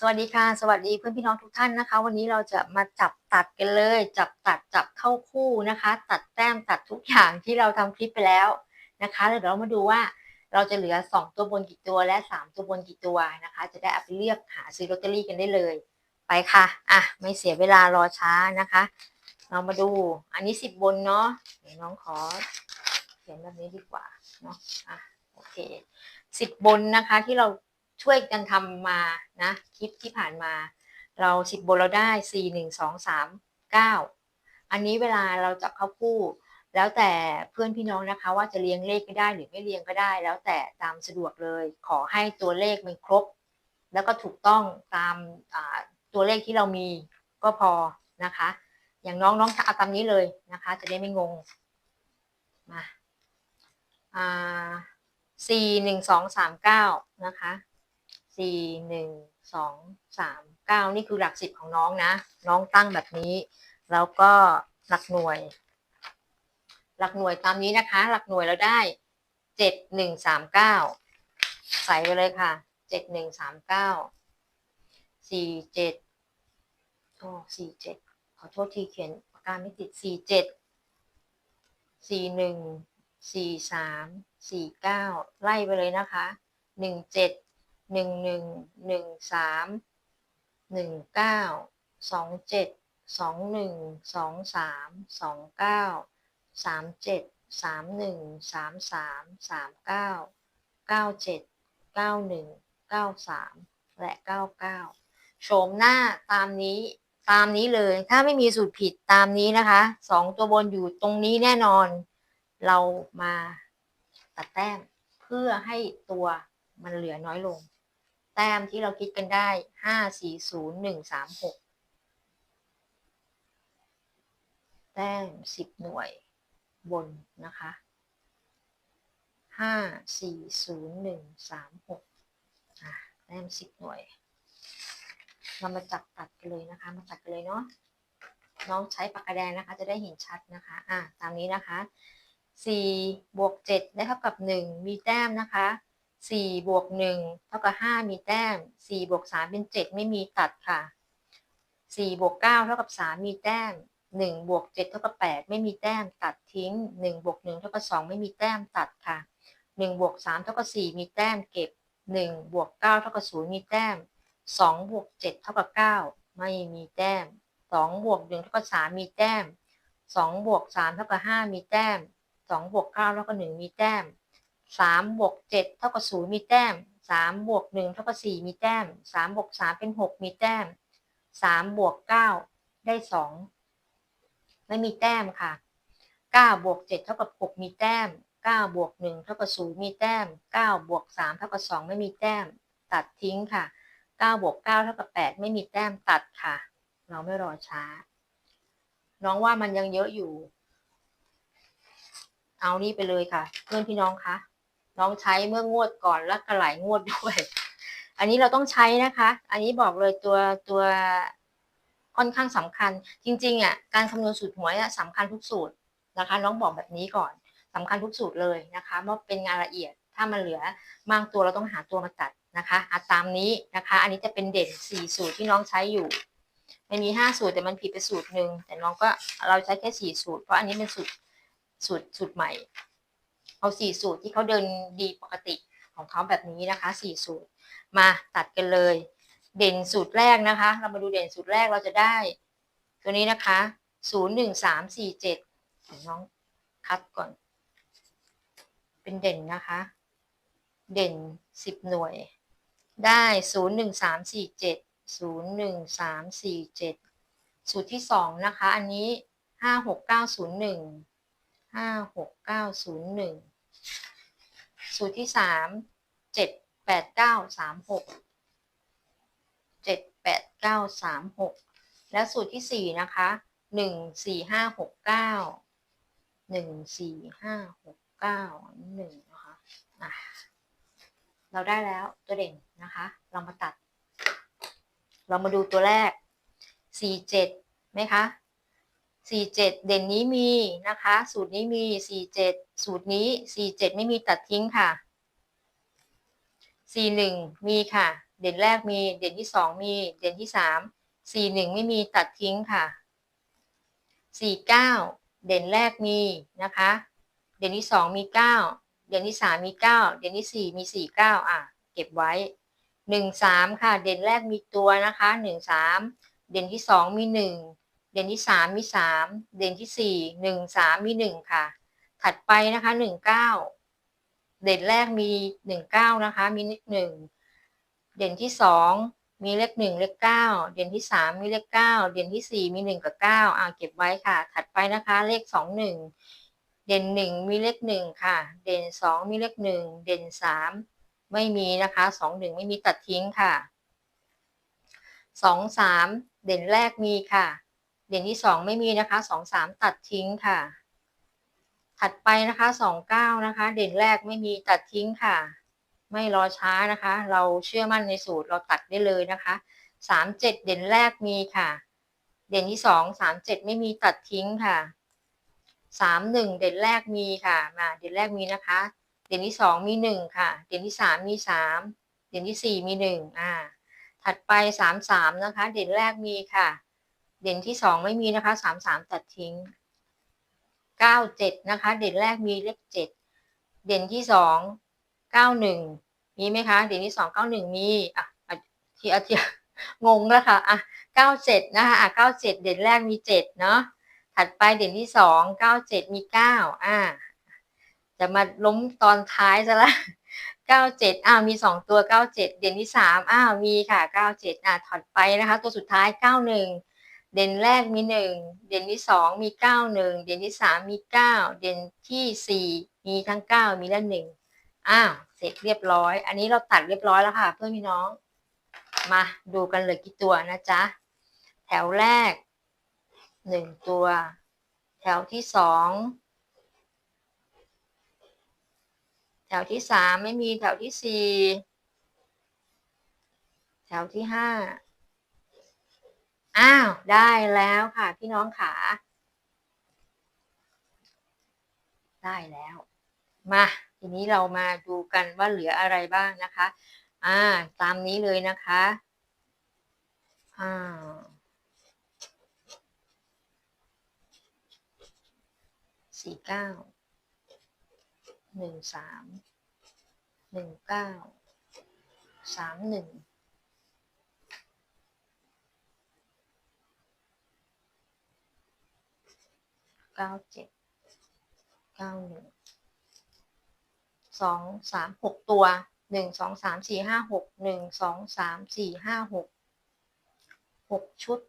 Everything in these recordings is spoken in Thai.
สวัสดีค่ะ สวัสดีเพื่อนพี่น้องทุกท่านนะคะ วันนี้เราจะมาจับตัดกันเลย จับตัดจับเข้าคู่นะคะ ตัดแต้มตัดทุกอย่างที่เราทำคลิปไปแล้วนะคะแล้วเดี๋ยวเรามาดูว่าเราจะเหลือ 2 ตัวบนกี่ตัวและ 3 ตัวบนกี่ตัวนะคะ จะได้เอาไปเลือกหาซื้อลอตเตอรี่กันได้เลย ไปค่ะอะไม่เสียเวลารอช้านะคะ เรามาดูอันนี้ 10 บนเนาะเดี๋ยวน้องขอเขียนแบบนี้ดีกว่าเนาะอะโอเค10บนนะคะที่เรา ช่วยกันทำมานะคลิปที่ผ่านมา เราสิบบนเราได้สี่หนึ่งสองสามเก้าอันนี้เวลาเราจับเข้าคู่ แล้วแต่เพื่อนพี่น้องนะคะ ว่าจะเรียงเลขก็ได้หรือไม่เรียงก็ได้ แล้วแต่ตามสะดวกเลย ขอให้ตัวเลขมันครบ แล้วก็ถูกต้องตามตัวเลขที่เรามีก็พอนะคะ อย่างน้องน้องเอาตามนี้เลยนะคะ จะได้ไม่งงมาอ่าสี่หนึ่งสองสามเก้านะคะ สี่หนึ่งสองสามเก้านี่คือหลักสิบของน้องนะ น้องตั้งแบบนี้ แล้วก็หลักหน่วย หลักหน่วยตามนี้นะคะ หลักหน่วยเราได้เจ็ดหนึ่งสามเก้าใส่ไปเลยค่ะเจ็ดหนึ่งสามเก้าสี่เจ็ดโอ้สี่เจ็ดขอโทษทีเขียนปากกาไม่ติดสี่เจ็ดสี่หนึ่งสี่สามสี่เก้าไล่ไปเลยนะคะหนึ่งเจ็ด หนึ่งหนึ่งหนึ่งสามหนึ่งเก้าสองเจ็ดสองหนึ่งสองสามสองเก้าสามเจ็ดสามหนึ่งสามสามสามเก้าเก้าเจ็ดเก้าหนึ่งเก้าสามและเก้าเก้าโฉมหน้าตามนี้ตามนี้เลย ถ้าไม่มีสูตรผิดตามนี้นะคะสองตัวบนอยู่ตรงนี้แน่นอน เรามาตัดแต้มเพื่อให้ตัวมันเหลือน้อยลง แต้มที่เราคิดกันได้ห้าสี่ศูนย์หนึ่งสามหกแต้มสิบหน่วยบนนะคะห้าสี่ศูนย์หนึ่งสามหกแต้มสิบหน่วย เรามาจับตัดกันเลยนะคะ มาตัดกันเลยเนาะน้องใช้ปากกาแดงนะคะ จะได้เห็นชัดนะคะ อะตามนี้นะคะสี่บวกเจ็ดได้เท่ากับหนึ่งมีแต้มนะคะ สี่บวกหนึ่งเท่ากับห้ามีแต้มสี่บวกสามเป็นเจ็ดไม่มีตัดค่ะสี่บวกเก้าเท่ากับสามมีแต้มหนึ่งบวกเจ็ดเท่ากับแปดไม่มีแต้ม ตัดทิ้งหนึ่งบวกหนึ่งเท่ากับสองไม่มีแต้มตัดค่ะหนึ่งบวกสามเท่ากับสี่มีแต้มเก็บหนึ่งบวกเก้าเท่ากับศูนย์มีแต้มสองบวกเจ็ดเท่ากับเก้าไม่มีแต้มสองบวกหนึ่งเท่ากับสามมีแต้มสองบวกสามเท่ากับห้ามีแต้มสองบวกเก้าเท่ากับหนึ่งมีแต้ม สามบวกเจ็ดเท่ากับศูนย์มีแต้มสามบวกหนึ่งเท่ากับสี่มีแต้มสามบวกสามเป็นหกมีแต้มสามบวกเก้าได้สองไม่มีแต้มค่ะเก้าบวกเจ็ดเท่ากับหกมีแต้มเก้าบวกหนึ่งเท่ากับศูนย์มีแต้มเก้าบวกสามเท่ากับสองไม่มีแต้ม ตัดทิ้งค่ะเก้าบวกเก้าเท่ากับแปดไม่มีแต้มตัดค่ะ เราไม่รอช้า น้องว่ามันยังเยอะอยู่ เอานี่ไปเลยค่ะ เพื่อนพี่น้องคะ น้องใช้เมื่องวดก่อนและกระไหลงวดด้วย อันนี้เราต้องใช้นะคะ อันนี้บอกเลยตัวตัวค่อนข้างสำคัญ จริงๆอะการคำนวณสูตรหวยอะสำคัญทุกสูตรนะคะ น้องบอกแบบนี้ก่อนสำคัญทุกสูตรเลยนะคะเพราะเป็นงานละเอียดถ้ามันเหลือมากตัวเราต้องหาตัวมาตัดนะคะอาตามนี้นะคะ อันนี้จะเป็นเด่นสี่สูตรที่น้องใช้อยู่มันมีห้าสูตรแต่มันผิดไปสูตรหนึ่งแต่น้องก็เราใช้แค่สี่สูตรเพราะอันนี้เป็นสูตรสูตรสูตรใหม่ เอาสี่สูตรที่เขาเดินดีปกติของเขาแบบนี้นะคะสี่สูตรมาตัดกันเลย เด่นสูตรแรกนะคะ เรามาดูเด่นสูตรแรกเราจะได้ ตัวนี้นะคะศูนย์หนึ่งสามสี่เจ็ดน้องคัดก่อน เป็นเด่นนะคะ เด่นสิบหน่วย ได้ศูนย์หนึ่งสามสี่เจ็ดศูนย์หนึ่งสามสี่เจ็ดสูตรที่สองนะคะ อันนี้ห้าหกเก้าศูนย์หนึ่งห้าหกเก้าศูนย์หนึ่ง สูตรที่สามเจ็ดแปดเก้าสามหกเจ็ดแปดเก้าสามหกและสูตรที่สี่นะคะหนึ่งสี่ห้าหกเก้าหนึ่งสี่ห้าหกเก้าหนึ่งนะคะะเราได้แล้วตัวเด่นนะคะ เรามาตัด เรามาดูตัวแรกสี่เจ็ดไหมคะ สี่เจ็ดเด่นนี้มีนะคะ สูตรนี้มีสี่เจ็ดสูตรนี้สี่เจ็ดไม่มีตัดทิ้งค่ะสี่หนึ่งมีค่ะ เด่นแรกมี เด่นที่สองมี เด่นที่สามสี่หนึ่งไม่มีตัดทิ้งค่ะสี่เก้าเด่นแรกมีนะคะ เด่นที่สองมีเก้าเด่นที่สามมีเก้าเด่นที่สี่มีสี่เก้าอะ เก็บไว้หนึ่งสามค่ะ เด่นแรกมีตัวนะคะหนึ่งสามเด่นที่สองมีหนึ่ง เด่นที่สามมีสามเด่นที่สี่หนึ่งสามมีหนึ่งค่ะ ถัดไปนะคะหนึ่งเก้าเด่นแรกมีหนึ่งเก้านะคะ มีเลขหนึ่งเด่นที่สองมีเลขหนึ่งเลขเก้าเด่นที่สามมีเลขเก้าเด่นที่สี่มีหนึ่งกับเก้าอ่าเก็บไว้ค่ะ ถัดไปนะคะ เลขสองหนึ่งเด่นหนึ่งมีเลขหนึ่งค่ะ เด่นสองมีเลขหนึ่งเด่นสามไม่มีนะคะสองหนึ่งไม่มีตัดทิ้งค่ะสองสามเด่นแรกมีค่ะ เด่นที่สองไม่มีนะคะสองสามตัดทิ้งค่ะ ถัดไปนะคะสองเก้านะคะ เด่นแรกไม่มีตัดทิ้งค่ะ ไม่รอช้านะคะ เราเชื่อมั่นในสูตรเราตัดได้เลยนะคะสามเจ็ดเด่นแรกมีค่ะ เด่นที่สองสามเจ็ดไม่มีตัดทิ้งค่ะสามหนึ่งเด่นแรกมีค่ะมาเด่นแรกมีนะคะ เด่นที่สองมีหนึ่งค่ะ เด่นที่สามมีสามเด่นที่สี่มีหนึ่งอ่า ถัดไปสามสามนะคะ เด่นแรกมีค่ะ เด่นที่สองไม่มีนะคะสามสามตัดทิ้งเก้าเจ็ดนะคะ เด่นแรกมีเลขเจ็ดเด่นที่สองเก้าหนึ่งมีไหมคะ เด่นที่สองเก้าหนึ่งมีอะที่อาทิตย์งงแล้วค่ะอะเก้าเจ็ดนะคะอะเก้าเจ็ดเด่นแรกมีเจ็ดเนาะถัดไปเด่นที่สองเก้าเจ็ดมีเก้าอ่าจะมาล้มตอนท้ายซะละเก้าเจ็ดอ้าวมีสองตัวเก้าเจ็ดเด่นที่สามอ้าวมีค่ะเก้าเจ็ดอ่าถัดไปนะคะ ตัวสุดท้ายเก้าหนึ่ง เด่นแรกมีหนึ่งเด่นที่สองมีเก้าหนึ่งเด่นที่สามมีเก้าเด่นที่สี่มีทั้งเก้ามีและหนึ่งอ้าว เสร็จเรียบร้อย อันนี้เราตัดเรียบร้อยแล้วค่ะ เพื่อนพี่น้อง มาดูกันเลยกี่ตัวนะจ๊ะ แถวแรกหนึ่งตัว แถวที่สองแถวที่สามไม่มี แถวที่สี่แถวที่ห้า อ้าวได้แล้วค่ะ พี่น้องขาได้แล้ว มาทีนี้เรามาดูกันว่าเหลืออะไรบ้างนะคะ อ่า ตามนี้เลยนะคะอ่าสี่เก้าหนึ่งสามหนึ่งเก้าสามหนึ่ง เก้าเจ็ดเก้าหนึ่งสองสามหกตัวหนึ่งสองสามสี่ห้าหกหนึ่งสองสามสี่ห้าหกหกชุด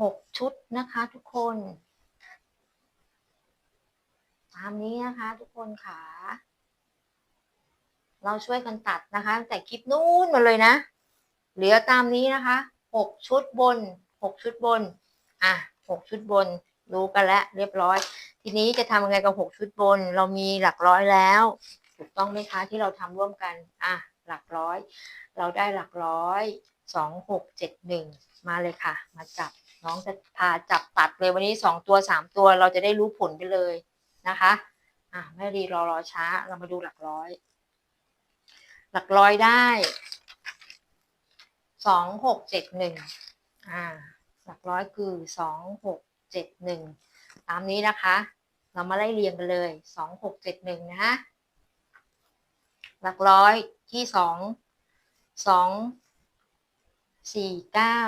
หกชุดนะคะทุกคน ตามนี้นะคะทุกคนค่ะ เราช่วยกันตัดนะคะ แต่คลิปนู้นมาเลยนะ เหลือตามนี้นะคะ หกชุดบนหกชุดบน อะหกชุดบน รู้กันแล้วเรียบร้อย ทีนี้จะทำยังไงกับหกชุดบน เรามีหลักร้อยแล้ว ถูกต้องไหมคะที่เราทำร่วมกัน อะ หลักร้อย เราได้หลักร้อยสองหกเจ็ดหนึ่งมาเลยค่ะ มาจับ น้องจะพาจับตัดเลยวันนี้สองตัวสามตัวเราจะได้รู้ผลไปเลยนะคะ อะไม่รีรอรอช้า เรามาดูหลักร้อย หลักร้อยได้ สองหกเจ็ดหนึ่งอ่าหลักร้อยคือสองหกเจ็ดหนึ่งตามนี้นะคะ เรามาไล่เรียงกันเลยสองหกเจ็ดหนึ่งนะ หลักร้อยที่สองสองสี่เก้า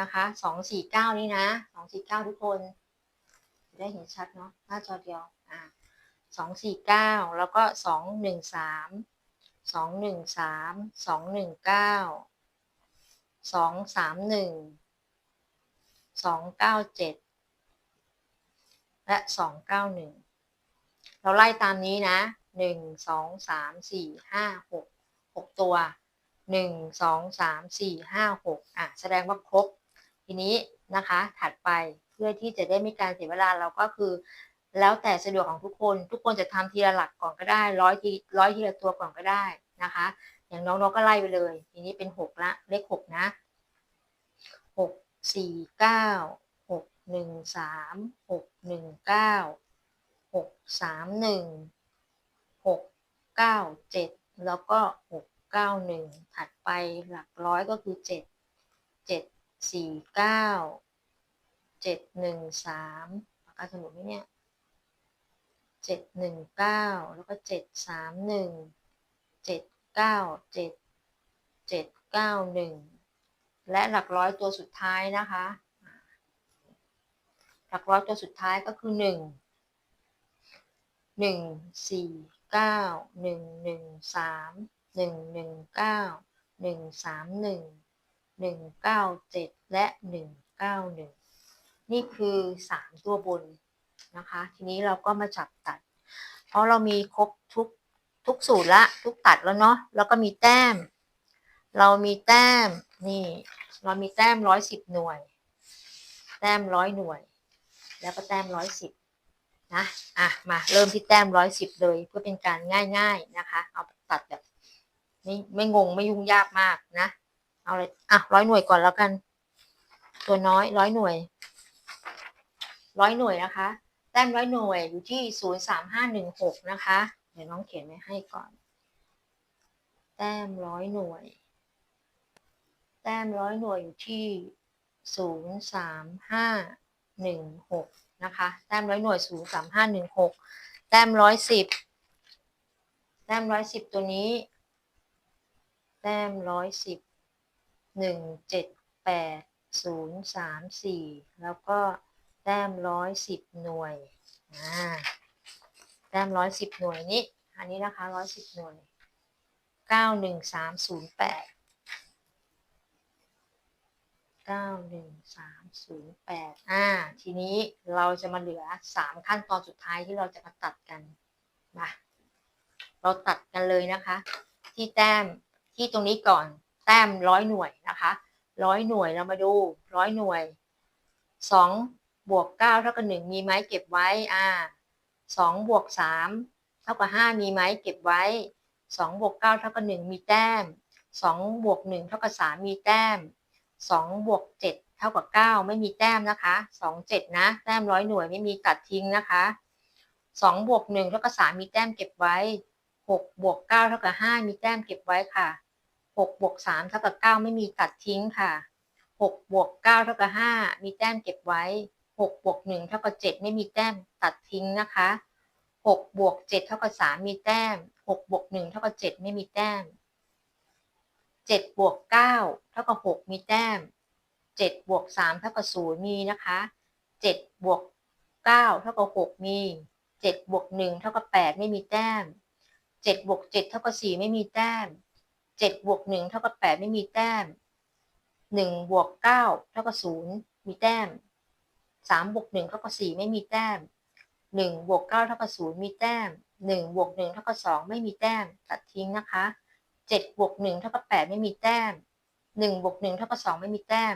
นะคะสองสี่เก้านี่นะสองสี่เก้าทุกคน ได้เห็นชัดเนาะหน้าจอเดียวอ่าสองสี่เก้าแล้วก็สองหนึ่งสามสองหนึ่งสามสองหนึ่งเก้า สองสามหนึ่งสองเก้าเจ็ดและสองเก้าหนึ่งเราไล่ตามนี้นะหนึ่งสองสามสี่ห้าหกหกตัวหนึ่งสองสามสี่ห้าหกอะแสดงว่าครบ ทีนี้นะคะถัดไปเพื่อที่จะได้ไม่การเสียเวลาเราก็คือ แล้วแต่สะดวกของทุกคน ทุกคนจะทำทีละหลักก่อนก็ได้ร้อยทีร้อยทีละตัวก่อนก็ได้นะคะ อย่างน้องๆก็ไล่ไปเลยทีนี้เป็นหกละเลขหกนะหกสี่เก้าหกหนึ่งสามหกหนึ่งเก้าหกสามหนึ่งหกเก้าเจ็ดแล้วก็หกเก้าหนึ่งถัดไปหลักร้อยก็คือเจ็ดเจ็ดสี่เก้าเจ็ดหนึ่งสามปากกาสมุดไหมเนี่ยเจ็ดหนึ่งเก้าแล้วก็เจ็ดสามหนึ่งเจ็ด ก้าเจ็ดเจ็ดเก้าหนึ่งและหลักร้อยตัวสุดท้ายนะคะ หลักร้อยตัวสุดท้ายก็คือหนึ่งหนึ่งสี่เก้าหนึ่งหนึ่งสามหนึ่งหนึ่งเก้าหนึ่งสามหนึ่งหนึ่งเก้าเจ็ดและหนึ่งเก้าหนึ่งนี่คือสามตัวบนนะคะ ทีนี้เราก็มาจับตัด เพราะเรามีครบทุก ทุกสูตรละ ทุกตัดแล้วเนาะแล้วก็มีแต้ม เรามีแต้มนี่ เรามีแต้มร้อยสิบหน่วย แต้มร้อยหน่วย แล้วก็แต้มร้อยสิบนะอะมาเริ่มที่แต้มร้อยสิบเลยเพื่อเป็นการง่าย ๆนะคะ เอาตัดแบบไม่ไม่งงไม่ยุ่งยากมากนะ เอาเลยอะร้อยหน่วยก่อนแล้วกัน ตัวน้อยร้อยหน่วยร้อยหน่วยนะคะ แต้มร้อยหน่วยอยู่ที่ศูนย์สามห้าหนึ่งหกนะคะ ดี๋ยวน้องเขียนไว้ให้ก่อน แต้มร้อยหน่วย แต้มร้อยหน่วยอยู่ที่ศูนย์สามห้าหนึ่งหกนะคะ แต้มร้อยหน่วยศูนย์สามห้าหนึ่งหกแต้มร้อยสิบแต้มร้อยสิบตัวนี้ แต้มร้อยสิบหนึ่งเจ็ดแปดศูนย์สามสี่แล้วก็แต้มร้อยสิบหน่วยอ่า แต้มร้อยสิบหน่วยนี้ อันนี้นะคะร้อยสิบหน่วยเก้าหนึ่งสามศูนย์แปดเก้าหนึ่งสามศูนย์แปดอ่า ทีนี้เราจะมาเหลือสามขั้นตอนสุดท้ายที่เราจะมาตัดกันมาเราตัดกันเลยนะคะ ที่แต้มที่ตรงนี้ก่อนแต้มร้อยหน่วยนะคะร้อยหน่วยเรามาดูร้อยหน่วยสองบวกเก้าเท่ากับหนึ่งมีไหมเก็บไว้อ่า สองบวกสามเท่ากับห้ามีไหมเก็บไว้สองบวกเก้าเท่ากับหนึ่งมีแต้มสองบวกหนึ่งเท่ากับสามมีแต้มสองบวกเจ็ดเท่ากับเก้าไม่มีแต้มนะคะสองเจ็ดนะแต้มร้อยหน่วยไม่มีตัดทิ้งนะคะสองบวกหนึ่งเท่ากับสามมีแต้มเก็บไว้หกบวกเก้าเท่ากับห้ามีแต้มเก็บไว้ค่ะหกบวกสามเท่ากับเก้าไม่มีตัดทิ้งค่ะหกบวกเก้าเท่ากับห้ามีแต้มเก็บไว้ หกบวกหนึ่งเท่ากับเจ็ดไม่มีแต้มตัดทิ้งนะคะหกบวกเจ็ดเท่ากับสามมีแต้มหกบวกหนึ่งเท่ากับเจ็ดไม่มีแต้มเจ็ดบวกเก้าเท่ากับหกมีแต้มเจ็ดบวกสามเท่ากับศูนย์มีนะคะเจ็ดบวกเก้าเท่ากับหกมีเจ็ดบวกหนึ่งเท่ากับแปดไม่มีแต้มเจ็ดบวกเจ็ดเท่ากับสี่ไม่มีแต้มเจ็ดบวกหนึ่งเท่ากับแปดไม่มีแต้มหนึ่งบวกเก้าเท่ากับศูนย์มีแต้ม สามบวกหนึ่งเท่ากับสี่ไม่มีแต้มหนึ่งบวกเก้าเท่ากับศูนย์มีแต้มหนึ่งบวกหนึ่งเท่ากับสองไม่มีแต้ม ตัดทิ้งนะคะเจ็ดบวกหนึ่งเท่ากับแปดไม่มีแต้มหนึ่งบวกหนึ่งเท่ากับสองไม่มีแต้ม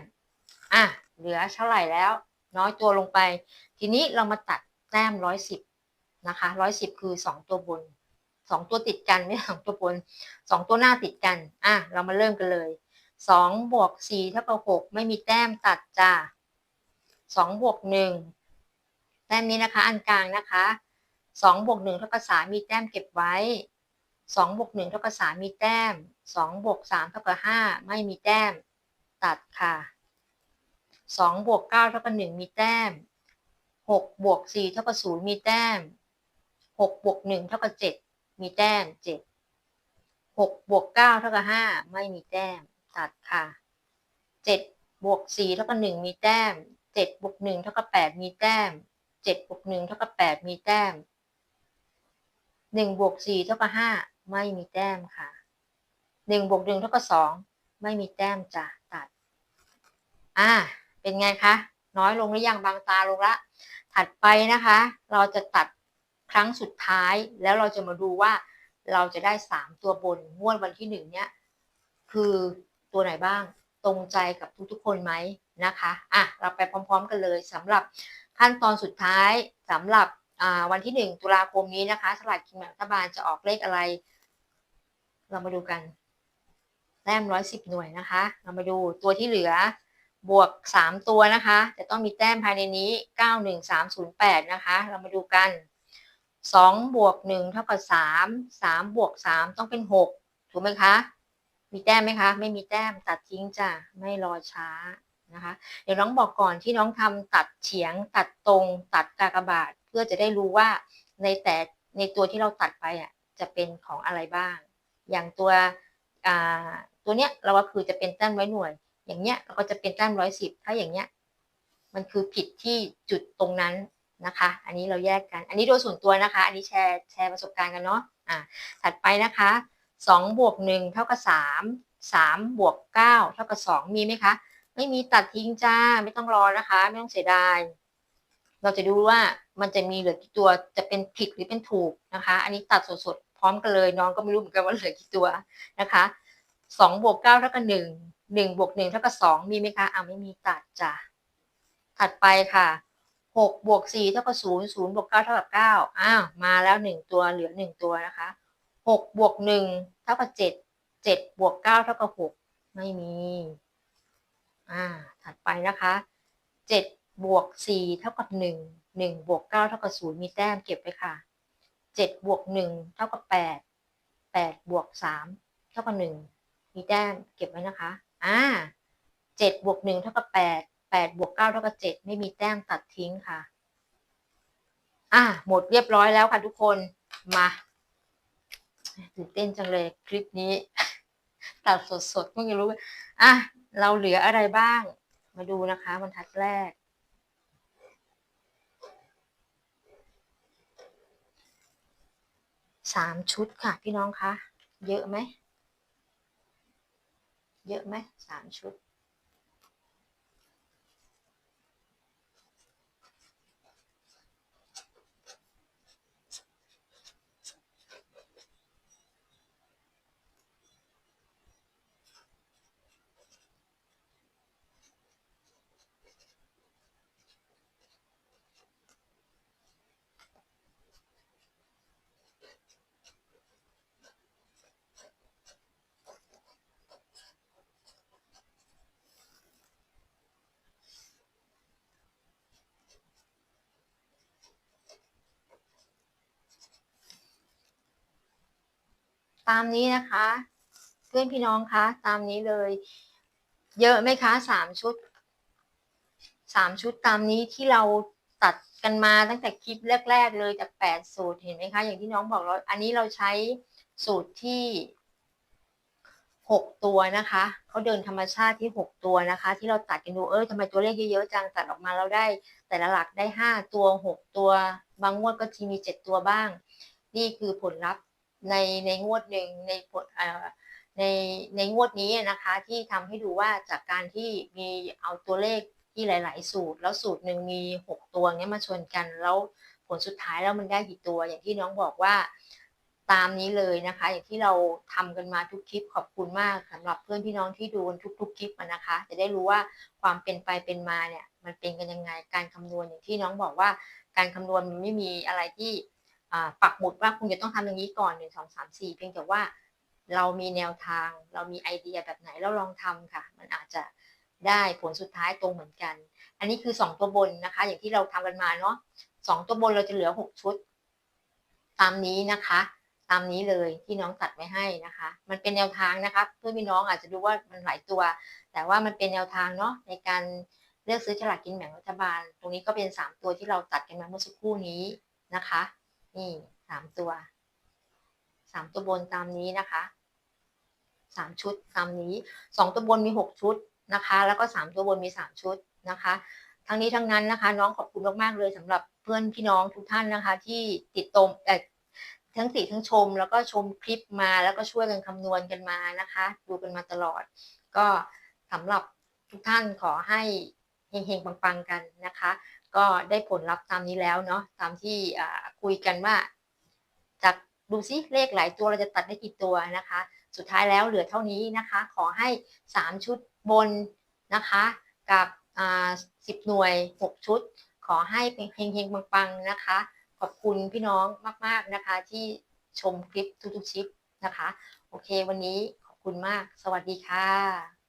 อะเหลือเท่าไหร่แล้ว น้อยตัวลงไป ทีนี้เรามาตัดแต้มร้อยสิบนะคะร้อยสิบคือสองตัวบนสองตัวติดกันไม่สองตัวบนสองตัวหน้าติดกันอะเรามาเริ่มกันเลยสองบวกสี่เท่ากับหกไม่มีแต้มตัดจ้า สองบวกหนึ่งแต้มนี้นะคะ อันกลางนะคะสองบวกหนึ่งเท่ากับสามมีแต้มเก็บไว้สองบวกหนึ่งเท่ากับสามมีแต้มสองบวกสามเท่ากับห้าไม่มีแต้ม ตัดค่ะสองบวกเก้าเท่ากับหนึ่งมีแต้มหกบวกสี่เท่ากับศูนย์มีแต้มหกบวกหนึ่งเท่ากับเจ็ดมีแต้มเจ็ดหกบวกเก้าเท่ากับห้าไม่มีแต้ม ตัดค่ะเจ็ดบวกสี่เท่ากับหนึ่งมีแต้ม เจ็ดบวกหนึ่งเท่ากับแปดมีแต้มเจ็ดบวกหนึ่งเท่ากับแปดมีแต้มหนึ่งบวกสี่เท่ากับห้าไม่มีแต้มค่ะหนึ่งบวกหนึ่งเท่ากับสองไม่มีแต้มจ้ะตัด อ่า เป็นไงคะ น้อยลงหรือยังบางตาลงละ ถัดไปนะคะ เราจะตัดครั้งสุดท้ายแล้วเราจะมาดูว่าเราจะได้สามตัวบนงวดวันที่หนึ่งเนี้ยคือตัวไหนบ้างตรงใจกับทุกๆคนไหม นะคะอะเราไปพร้อม ๆ กันเลยสำหรับขั้นตอนสุดท้ายสำหรับวันที่หนึ่งตุลาคมนี้นะคะ สลากกินแบ่งรัฐบาลจะออกเลขอะไร เรามาดูกันแต้มร้อยสิบหน่วยนะคะ เรามาดูตัวที่เหลือบวกสามตัวนะคะจะต้องมีแต้มภายในนี้เก้าหนึ่งสามศูนย์แปดนะคะ เรามาดูกันสองบวกหนึ่งเท่ากับสามสามบวกสามต้องเป็นหกถูกไหมคะ มีแต้มไหมคะ ไม่มีแต้มตัดทิ้งจ้ะ ไม่รอช้า นะคะ เดี๋ยวน้องบอกก่อนที่น้องทำตัดเฉียง ตัดตรง ตัดกากบาท เพื่อจะได้รู้ว่าในแต่ในตัวที่เราตัดไปอะจะเป็นของอะไรบ้าง อย่างตัวตัวเนี้ยเราก็คือจะเป็นแต้มร้อยหน่วย อย่างเนี้ยเราก็จะเป็นแต้มร้อยสิบถ้าอย่างเนี้ยมันคือผิดที่จุดตรงนั้นนะคะ อันนี้เราแยกกัน อันนี้โดยส่วนตัวนะคะ อันนี้แชร์แชร์ประสบการณ์กันเนาะอ่าถัดไปนะคะสองบวกหนึ่งเท่ากับสามสามบวกเก้าเท่ากับสองมีไหมคะ ไม่มีตัดทิ้งจ้า ไม่ต้องรอนะคะ ไม่ต้องเสียดาย เราจะดูว่ามันจะมีเหลือกี่ตัวจะเป็นผิดหรือเป็นถูกนะคะ อันนี้ตัดสดๆพร้อมกันเลยน้องก็ไม่รู้เหมือนกันว่าเหลือกี่ตัวนะคะสองบวกเก้าเท่ากับหนึ่งหนึ่งบวกหนึ่งเท่ากับสองมีไหมคะอ่าไม่มีตัดจ้ะถัดไปค่ะหกบวกสี่เท่ากับศูนย์ศูนย์บวกเก้าเท่ากับเก้าอ้าวมาแล้วหนึ่งตัวเหลือหนึ่งตัวนะคะหกบวกหนึ่งเท่ากับเจ็ดเจ็ดบวกเก้าเท่ากับหกไม่มี อ่า ถัดไปนะคะเจ็ดบวกสี่เท่ากับหนึ่งหนึ่งบวกเก้าเท่ากับศูนย์มีแต้มเก็บไปค่ะเจ็ดบวกหนึ่งเท่ากับแปดแปดบวกสามเท่ากับหนึ่งมีแต้มเก็บไว้นะคะ อ่าเจ็ดบวกหนึ่งเท่ากับแปดแปดบวกเก้าเท่ากับเจ็ดไม่มีแต้มตัดทิ้งค่ะ อ่าหมดเรียบร้อยแล้วค่ะทุกคน มาตื่นเต้นจังเลยคลิปนี้ ตัดสดๆไม่รู้ อะ เราเหลืออะไรบ้าง มาดูนะคะบรรทัดแรก สามชุดค่ะพี่น้องคะ เยอะไหม เยอะไหมสามชุด ตามนี้นะคะ เพื่อนพี่น้องคะตามนี้เลย เยอะไหมคะสามชุดสามชุดตามนี้ที่เราตัดกันมาตั้งแต่คลิปแรก ๆ เลยจากแปดสูตรเห็นไหมคะ อย่างที่น้องบอกเราอันนี้เราใช้สูตรที่หกตัวนะคะเขาเดินธรรมชาติที่หกตัวนะคะ ที่เราตัดกันดูเออทำไมตัวเลขเยอะๆจังตัดออกมาเราได้ แต่ละหลักได้ห้าตัวหกตัว บางงวดก็ทีมีเจ็ดตัวบ้าง นี่คือผลลัพธ์ ในในงวดหนึ่งในผลในในงวดนี้นะคะที่ทำให้ดูว่าจากการที่มีเอาตัวเลขที่หลาย ๆ สูตร แล้วสูตรหนึ่งมีหกตัวเนี้ยมาชนกันแล้วผลสุดท้ายแล้วมันได้กี่ตัว อย่างที่น้องบอกว่าตามนี้เลยนะคะ อย่างที่เราทำกันมาทุกคลิปขอบคุณมากสำหรับเพื่อนพี่น้องที่ดูทุก ๆ คลิปนะคะ จะได้รู้ว่าความเป็นไปเป็นมาเนี่ยมันเป็นกันยังไงการคำนวณอย่างที่น้องบอกว่า การคำนวณมันไม่มีอะไรที่ ปักหมุดว่าคุณจะต้องทำอย่างนี้ก่อนหนึ่งสองสามสี่เพียงแต่ว่าเรามีแนวทาง เรามีไอเดียแบบไหนเราลองทำค่ะ มันอาจจะได้ผลสุดท้ายตรงเหมือนกัน อันนี้คือสองตัวบนนะคะ อย่างที่เราทำกันมาเนาะสองตัวบนเราจะเหลือหกชุด ตามนี้นะคะ ตามนี้เลยที่น้องตัดไว้ให้นะคะ มันเป็นแนวทางนะคะเพื่อพี่น้องอาจจะดูว่ามันหลายตัว แต่ว่ามันเป็นแนวทางเนาะในการเลือกซื้อฉลากกินแบ่งรัฐบาล ตรงนี้ก็เป็นสามตัวที่เราตัดกันมาเมื่อสักครู่นี้นะคะ นี่สามตัวสามตัวบนตามนี้นะคะสามชุดตามนี้สองตัวบนมีหกชุดนะคะ แล้วก็สามตัวบนมีสามชุดนะคะ ทั้งนี้ทั้งนั้นนะคะ น้องขอบคุณมากๆเลยสำหรับเพื่อนพี่น้องทุกท่านนะคะ ที่ติดตมแต่ทั้งติทั้งชม แล้วก็ชมคลิปมาแล้วก็ช่วยกันคำนวณกันมานะคะ ดูกันมาตลอด ก็สำหรับทุกท่านขอให้เฮงๆปังๆกันนะคะ ก็ได้ผลลัพธ์ตามนี้แล้วเนาะตามที่คุยกันว่าจากดูซิเลขหลายตัวเราจะตัดได้กี่ตัวนะคะ สุดท้ายแล้วเหลือเท่านี้นะคะ ขอให้ 3 ชุดบนนะคะ กับสิบหน่วย 6 ชุด ขอให้เป็นเฮงๆปังๆนะคะ ขอบคุณพี่น้องมาก ๆนะคะ ที่ชมคลิปทุกๆชิปนะคะ โอเควันนี้ขอบคุณมาก สวัสดีค่ะ